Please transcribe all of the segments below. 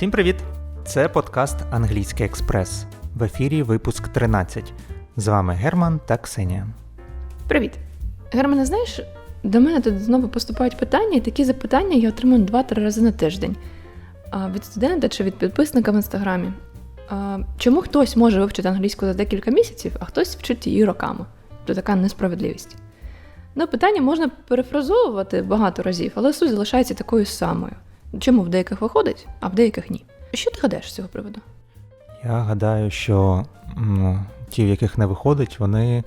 Всім привіт! Це подкаст Англійський Експрес. В ефірі випуск 13. З вами Герман та Ксенія. Привіт. Германе, знаєш, до мене тут знову поступають питання, і такі запитання я отримую 2-3 рази на тиждень. Від студента чи від підписника в інстаграмі. Чому хтось може вивчити англійську за декілька місяців, а хтось вчить її роками? То така несправедливість. Ну, питання можна перефразовувати багато разів, але суть залишається такою самою. Чому в деяких виходить, а в деяких ні. Що ти гадаєш з цього приводу? Я гадаю, що м, ті, в яких не виходить, вони,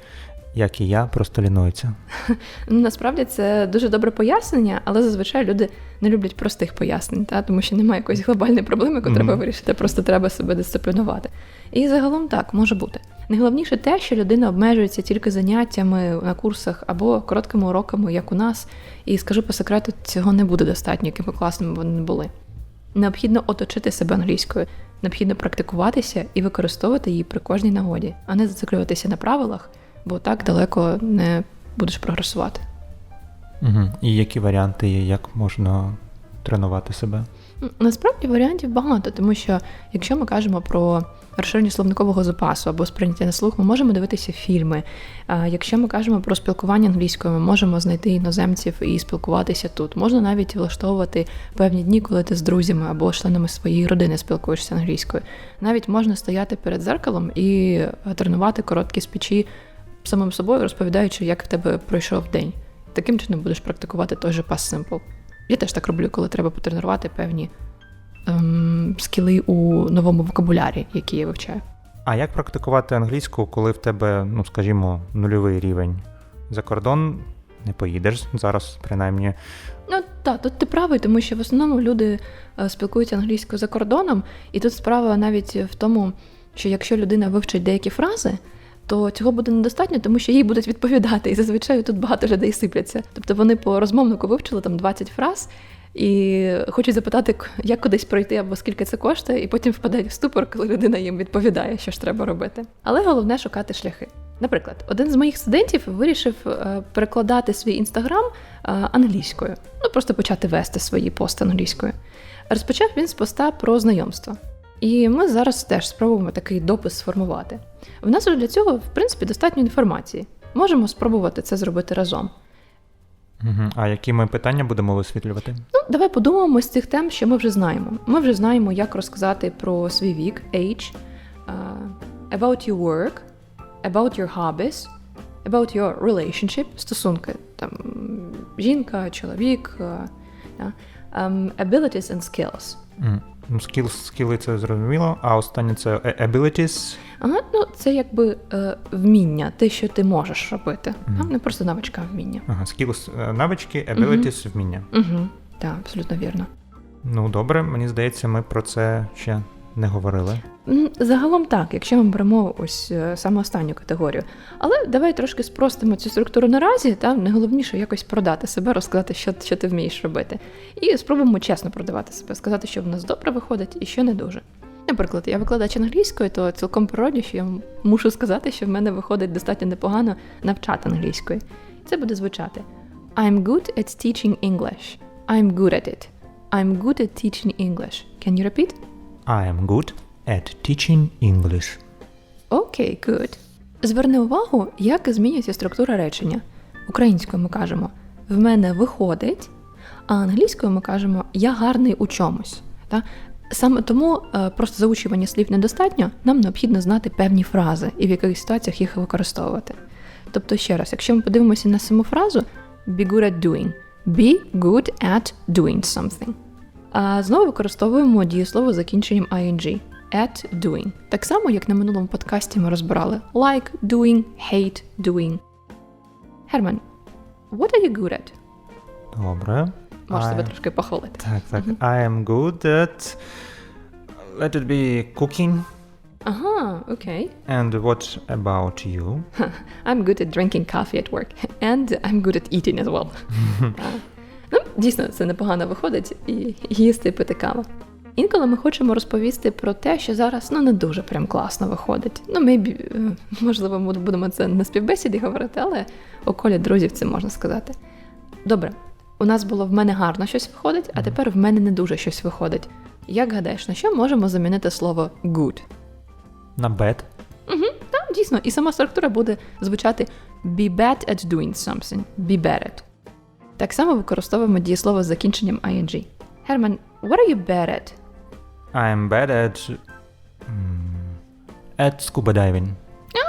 як і я, просто лінуються. Ну, насправді це дуже добре пояснення, але зазвичай люди не люблять простих пояснень, та? тому що немає якоїсь глобальної проблеми, яку Мгм. треба вирішити, просто треба себе дисциплінувати. І загалом так може бути. Найголовніше те, що людина обмежується тільки заняттями на курсах або короткими уроками, як у нас. І скажу по секрету, цього не буде достатньо, якими класними вони не були. Необхідно оточити себе англійською, необхідно практикуватися і використовувати її при кожній нагоді, а не зациклюватися на правилах, бо так далеко не будеш прогресувати. Угу. І які варіанти є, як можна тренувати себе? Насправді варіантів багато, тому що якщо ми кажемо про розширення словникового запасу або сприйняття на слух, ми можемо дивитися фільми. Якщо ми кажемо про спілкування англійською, ми можемо знайти іноземців і спілкуватися тут. Можна навіть влаштовувати певні дні, коли ти з друзями або членами своєї родини спілкуєшся англійською. Навіть можна стояти перед зеркалом і тренувати короткі спічі самим собою, розповідаючи, як в тебе пройшов день. Таким чином будеш практикувати той же past simple. Я теж так роблю, коли треба потренувати певні ем, скіли у новому вокабулярі, які я вивчаю. А як практикувати англійську, коли в тебе, ну скажімо, нульовий рівень? За кордон не поїдеш зараз, принаймні. Ну так, тут ти правий, тому що в основному люди е, спілкуються англійською за кордоном, і тут справа навіть в тому, що якщо людина вивчить деякі фрази, то цього буде недостатньо, тому що їй будуть відповідати. І зазвичай тут багато людей сипляться. Тобто вони по розмовнику вивчили там 20 фраз. І хочуть запитати, як кудись пройти або скільки це коштує, і потім впадають в ступор, коли людина їм відповідає, що ж треба робити. Але головне шукати шляхи. Наприклад, один з моїх студентів вирішив е, перекладати свій інстаграм е, англійською, ну просто почати вести свої пости англійською. Розпочав він з поста про знайомство. І ми зараз теж спробуємо такий допис сформувати. В нас для цього, в принципі, достатньо інформації. Можемо спробувати це зробити разом. Угу. А які ми питання будемо висвітлювати? Ну, давай подумаємо з цих тем, що ми вже знаємо. Ми вже знаємо, як розказати про свій вік, age, uh, about your work, about your hobbies, about your relationship, стосунки, там, жінка, чоловік, е, да, um, abilities and skills. М. Ну, скіл, скіли це зрозуміло, а останнє це е- abilities. Ага, ну, це якби е, вміння, те, що ти можеш робити. Мгм. А, Не просто навичка, а вміння. Ага, skills, е, навички, abilities, вміння. Угу. Так, абсолютно вірно. Ну добре, мені здається, ми про це ще не говорили. Загалом так, якщо ми беремо ось е, саме останню категорію. Але давай трошки спростимо цю структуру наразі, та найголовніше якось продати себе, розказати, що, що ти вмієш робити. І спробуємо чесно продавати себе, сказати, що в нас добре виходить і що не дуже. Наприклад, я викладач англійської, то цілком природно, що я мушу сказати, що в мене виходить достатньо непогано навчати англійської. Це буде звучати: I'm good at teaching English. I'm good at it. I'm good at teaching English. Can you repeat? I am good at teaching English. Окей, good. Зверни увагу, як змінюється структура речення. Українською ми кажемо в мене виходить, а англійською ми кажемо я гарний у чомусь. Та? Саме тому е, просто заучування слів недостатньо, нам необхідно знати певні фрази і в яких ситуаціях їх використовувати. Тобто, ще раз, якщо ми подивимося на саму фразу be good at doing, be good at doing something. А знову використовуємо дієслово з закінченням ing at doing. Так само, як на минулому подкасті ми розбирали like doing, hate doing. Герман, what are you good at? Добре. Можеш I- себе трошки похвалити. Так, так. I am good at. Let it be cooking. Ага, окей. And what about you? I'm good at drinking coffee at work. And I'm good at eating as well. Дійсно, це непогано виходить і їсти і пити каву. Інколи ми хочемо розповісти про те, що зараз ну не дуже прям класно виходить. Ну, maybe, е, можливо, ми будемо це на співбесіді говорити, але у колі друзів це можна сказати. Добре, у нас було в мене гарно щось виходить, а тепер в мене не дуже щось виходить. Як гадаєш, на що можемо замінити слово good? На bad. Так, дійсно, і сама структура буде звучати be bad at doing something, be bad at. Так само використовуємо дієслово з закінченням ing. Герман, what are you bad at? I'm bad at. At scuba diving.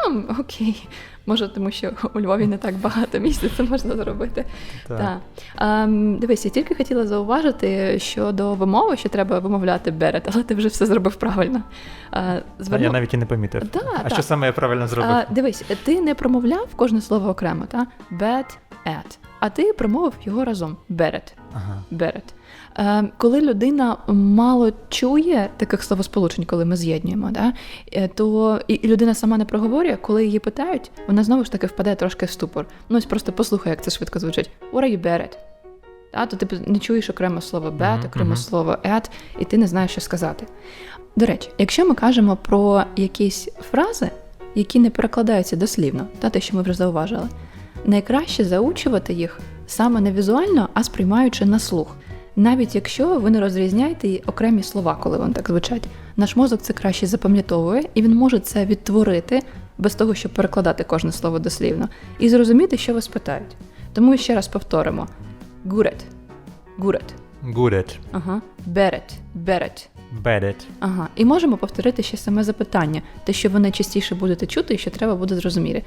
А, окей. Може, тому що у Львові не так багато місць, це можна зробити. Так. Ем, дивись, я тільки хотіла зауважити щодо вимови, що треба вимовляти берет, але ти вже все зробив правильно. Е, зверну- Я навіть і не помітив. Да, а так. що саме я правильно зробив? А, дивись, ти не промовляв кожне слово окремо, та? Bad at. А ти промовив його разом. Берет. Ага. Берет. Е, коли людина мало чує таких словосполучень, коли ми з'єднуємо, да, е, то і, людина сама не проговорює, коли її питають, вона знову ж таки впаде трошки в ступор. Ну ось просто послухай, як це швидко звучить. What are you bad at? То ти не чуєш окремо слово Мгм, окремо мгм. слово at, і ти не знаєш, що сказати. До речі, якщо ми кажемо про якісь фрази, які не перекладаються дослівно, та те, що ми вже зауважили, найкраще заучувати їх саме не візуально, а сприймаючи на слух. Навіть якщо ви не розрізняєте окремі слова, коли вони так звучать, наш мозок це краще запам'ятовує, і він може це відтворити без того, щоб перекладати кожне слово дослівно, і зрозуміти, що вас питають. Тому ще раз повторимо: гурет, гурет, at. ага, берет, берет. At. Ага, і можемо повторити ще саме запитання, те, що ви найчастіше будете чути, і що треба буде зрозуміти.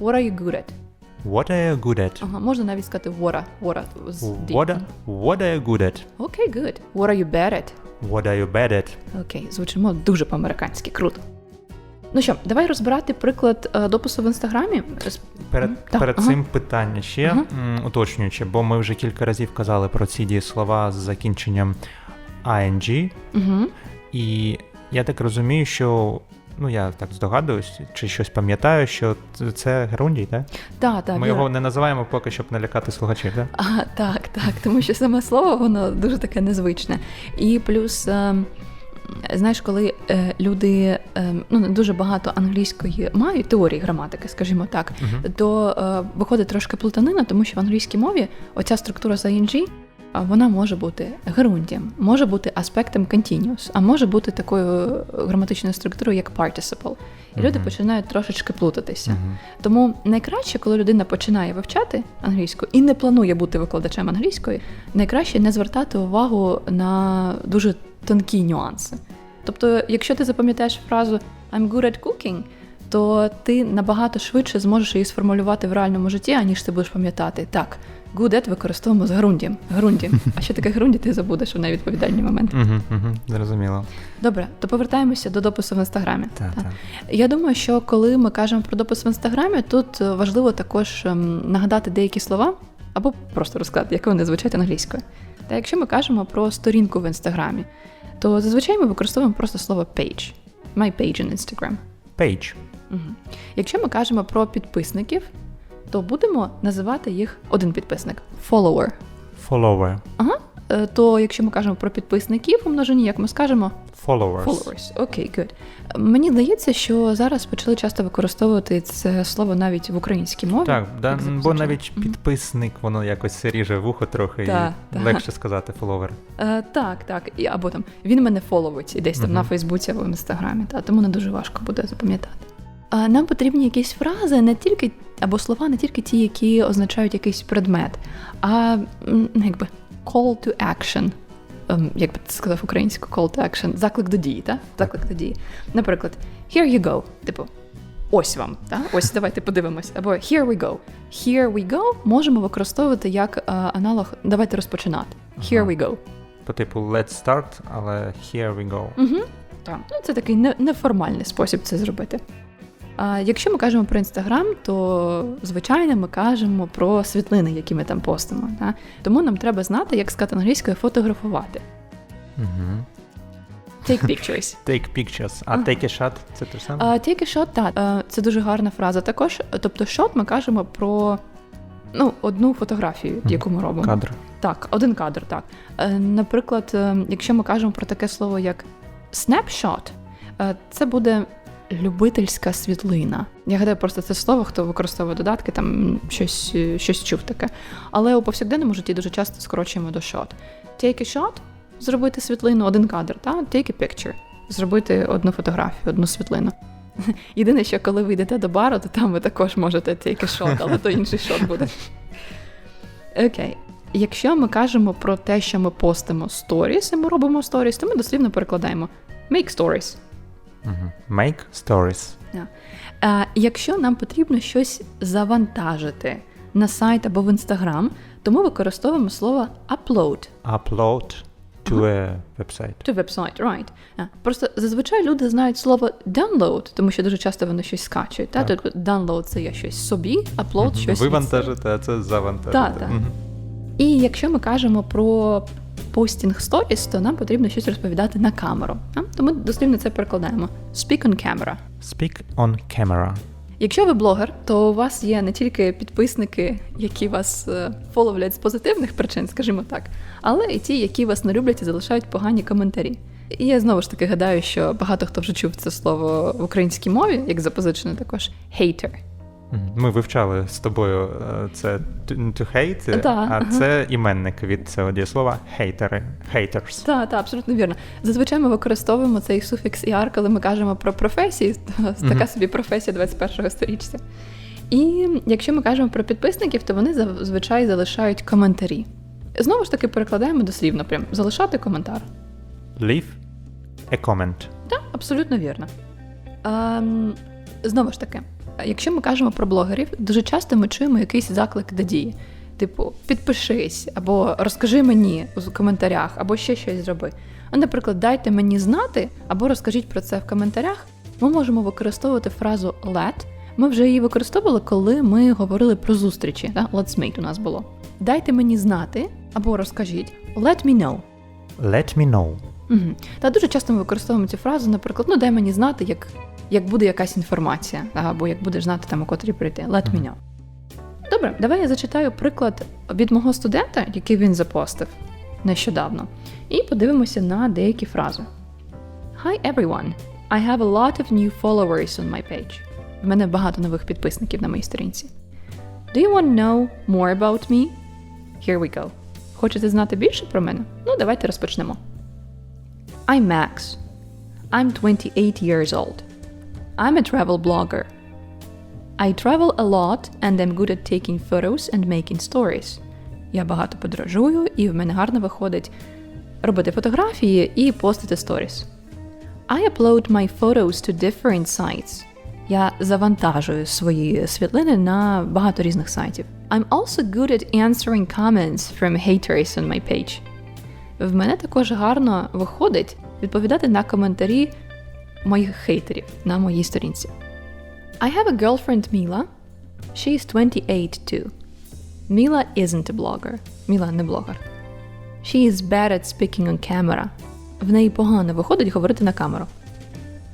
What are you good at? What are you good at? Ага, можна навіть сказати what, what з What are, what are you good at? Окей, good. What are you bad at? What are you bad at? Окей, звучимо дуже по-американськи, круто. Ну що, давай розбирати приклад е, допису в інстаграмі. Перед, Мгм, так, перед ага. цим питання ще Ага. м, уточнюючи, бо ми вже кілька разів казали про ці дієслова з закінченням ing, Угу. і я так розумію, що ну я так здогадуюсь, чи щось пам'ятаю, що це Герундій, так? Так, так. Ми вірно. його не називаємо поки, щоб налякати слухачів, так? А, так, так, тому що саме слово воно дуже таке незвичне. І плюс, е, знаєш, коли е, люди е, ну, не дуже багато англійської мають теорії граматики, скажімо так, Угу. то е, виходить трошки плутанина, тому що в англійській мові оця структура з ING, вона може бути герундієм, може бути аспектом continuous, а може бути такою е, граматичною структурою, як participle. І люди починають трошечки плутатися. Угу. Тому найкраще, коли людина починає вивчати англійську і не планує бути викладачем англійської, найкраще не звертати увагу на дуже тонкі нюанси. Тобто, якщо ти запам'ятаєш фразу I'm good at cooking, то ти набагато швидше зможеш її сформулювати в реальному житті, аніж ти будеш пам'ятати. Так, at використовуємо з грундім. Грундім. А що таке грунді, ти забудеш у невідповідальні моменти. Угу, угу, зрозуміло. Добре, то повертаємося до допису в інстаграмі. Так, Так. Я думаю, що коли ми кажемо про допис в інстаграмі, тут важливо також ем, нагадати деякі слова або просто розказати, як вони звучать англійською. Та якщо ми кажемо про сторінку в інстаграмі, то зазвичай ми використовуємо просто слово page. My page in Instagram. Page. Угу. Якщо ми кажемо про підписників, то будемо називати їх один підписник follower. Follower. Ага. Е, То якщо ми кажемо про підписників у множині, як ми скажемо, Followers. Followers. Окей, good. Мені здається, що зараз почали часто використовувати це слово навіть в українській мові. Так, да, бо навіть підписник, воно якось ріже вухо трохи Так, і так. легше сказати follower. Е, так, так. І, або там він мене фоловить і десь там Мгм. на Фейсбуці або в інстаграмі. Та, тому не дуже важко буде запам'ятати. Нам потрібні якісь фрази, не тільки або слова, не тільки ті, які означають якийсь предмет, а ну, якби call to action. Ем, Як би ти сказав українською call to action, заклик до дії, так? Заклик до дії. Наприклад, here you go, типу, ось вам, так? ось давайте подивимось. Або here we go. Here we go можемо використовувати як е, аналог давайте розпочинати. Here Ага. we go. По типу let's start, але here we go. Угу. Так. Ну, це такий не- неформальний спосіб це зробити. А якщо ми кажемо про інстаграм, то звичайно ми кажемо про світлини, які ми там постимо. Та? Тому нам треба знати, як сказати англійською фотографувати. Угу. Take pictures. Take pictures. А take a shot це те саме? Take a shot, так, це дуже гарна фраза також. Тобто, shot ми кажемо про ну, одну фотографію, яку ми робимо. Кадр. Так, один кадр, так. Е, Наприклад, е, якщо ми кажемо про таке слово як snapshot, е, це буде любительська світлина. Я гадаю, просто це слово, хто використовує додатки, там щось, е, щось чув таке. Але у повсякденному житті дуже часто скорочуємо до shot. Take a shot зробити світлину, один кадр, та? take a picture. Зробити одну фотографію, одну світлину. Єдине, що коли ви йдете до бару, то там ви також можете take a shot, але то інший шот буде. Окей. Якщо ми кажемо про те, що ми постимо stories, і ми робимо stories, то ми дослівно перекладаємо make stories. Make stories. А, якщо нам потрібно щось завантажити на сайт або в інстаграм, то ми використовуємо слово upload Upload to a website. to website, right. А, Просто зазвичай люди знають слово download, тому що дуже часто вони щось скачують. Та? Так. Тобто download це я щось собі, upload щось. від Вивантажити, а це завантажити. Так, так. Мгм. І якщо ми кажемо про постінг сторіс, то нам потрібно щось розповідати на камеру. а? То ми дослівно це перекладаємо. Speak on camera. Speak on camera. Якщо ви блогер, то у вас є не тільки підписники, які вас е, фоловлять з позитивних причин, скажімо так, але і ті, які вас не люблять і залишають погані коментарі. І я знову ж таки гадаю, що багато хто вже чув це слово в українській мові, як запозичене також hater. Ми вивчали з тобою е, це to hate, Да, а це іменник від цього дієслова хейтери. Haters. Так, так, абсолютно вірно. Зазвичай ми використовуємо цей суфікс «іар», коли ми кажемо про професії, така Мгм. собі професія 21-го сторіччя. І якщо ми кажемо про підписників, то вони зазвичай залишають коментарі. Знову ж таки, перекладаємо дослівно прям залишати коментар. Leave a comment. Так, абсолютно вірно. Ем, знову ж таки, якщо ми кажемо про блогерів, дуже часто ми чуємо якийсь заклик до дії. Типу, підпишись, або розкажи мені у коментарях, або ще щось зроби. А, наприклад, дайте мені знати, або розкажіть про це в коментарях. Ми можемо використовувати фразу let. Ми вже її використовували, коли ми говорили про зустрічі. Так? Let's meet у нас було. Дайте мені знати, або розкажіть let me know. Let me know. Угу. Та дуже часто ми використовуємо цю фразу, наприклад, ну дай мені знати, як, як буде якась інформація, або як будеш знати там, у котрій прийти. Let me know. Добре, давай я зачитаю приклад від мого студента, який він запостив нещодавно, і подивимося на деякі фрази. Hi everyone! I have a lot of new followers on my page. В мене багато нових підписників на моїй сторінці. Do you want to know more about me? Here we go. Хочете знати більше про мене? Ну, давайте розпочнемо. I'm Max. I'm 28 years old. I'm a travel blogger. I travel a lot and I'm good at taking photos and making stories. Я багато подорожую, і в мене гарно виходить робити фотографії і постити сторіс. I upload my photos to different sites. Я завантажую свої світлини на багато різних сайтів. I'm also good at answering comments from haters on my page. В мене також гарно виходить відповідати на коментарі моїх хейтерів на моїй сторінці. I have a girlfriend Mila. She's 28 too. Mila isn't a blogger. Міла не блогер. She is bad at speaking on camera. В неї погано виходить говорити на камеру.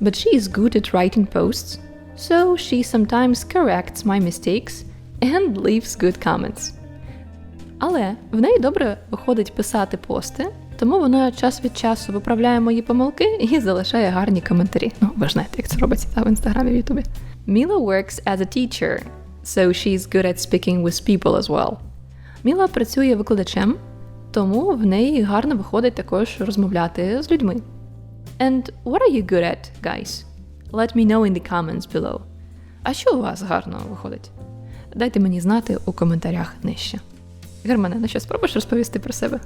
But she is good at writing posts, so she sometimes corrects my mistakes and leaves good comments. Але в неї добре виходить писати пости, тому вона час від часу виправляє мої помилки і залишає гарні коментарі. Ну, ви ж знаєте, як це робиться та, в інстаграмі в Ютубі. Міла works as a teacher, so she's good at speaking with people as well. Міла працює викладачем, тому в неї гарно виходить також розмовляти з людьми. And what are you good at, guys? Let me know in the comments below. А що у вас гарно виходить? Дайте мені знати у коментарях нижче. Германе, ну що, спробуєш розповісти про себе?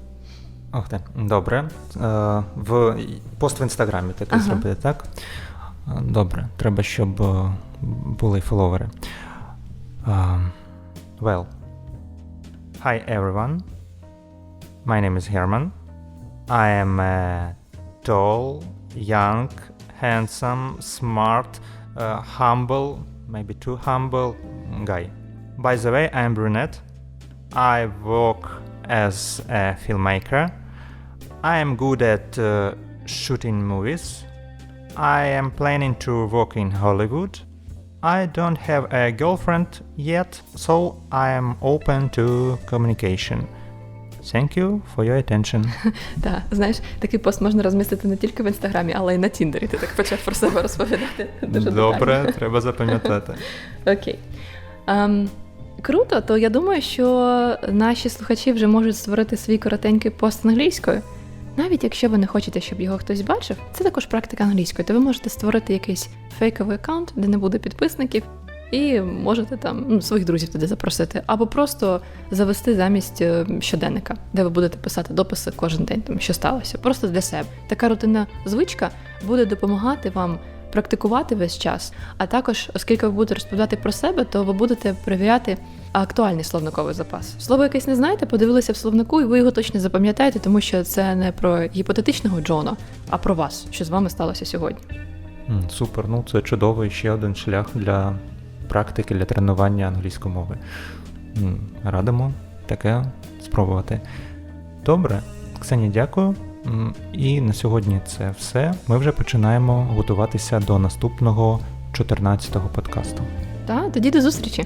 Ох ти, добре. Е, в пост в інстаграмі такий Ага. зробити, так? Е, Добре, треба, щоб е, були фоловери. Um, well, hi everyone. My name is Herman. I am a tall, young, handsome, smart, uh, humble, maybe too humble guy. By the way, I am brunette. I work as a filmmaker. I am good at uh, shooting movies. I am planning to work in Hollywood. I don't have a girlfriend yet, so I am open to communication. Thank you for your attention. Так, знаєш, такий пост можна розмістити не тільки в інстаграмі, але й на Тіндері. Ти так почав про себе розповідати. Дуже Добре, детально. треба запам'ятати. Окей. Круто, то я думаю, що наші слухачі вже можуть створити свій коротенький пост англійською. навіть якщо ви не хочете, щоб його хтось бачив, це також практика англійської, то ви можете створити якийсь фейковий аккаунт, де не буде підписників, і можете там ну, своїх друзів туди запросити, або просто завести замість е, щоденника, де ви будете писати дописи кожен день, там що сталося, просто для себе. Така рутинна звичка буде допомагати вам практикувати весь час. А також, оскільки ви будете розповідати про себе, то ви будете перевіряти актуальний словниковий запас. Слово якесь не знаєте, подивилися в словнику, і ви його точно запам'ятаєте, тому що це не про гіпотетичного Джона, а про вас, що з вами сталося сьогодні. Супер, ну це чудовий ще один шлях для практики, для тренування англійської мови. Радимо таке спробувати. Добре, Ксенія, дякую. І на сьогодні це все. Ми вже починаємо готуватися до наступного 14-го подкасту. Та тоді до зустрічі!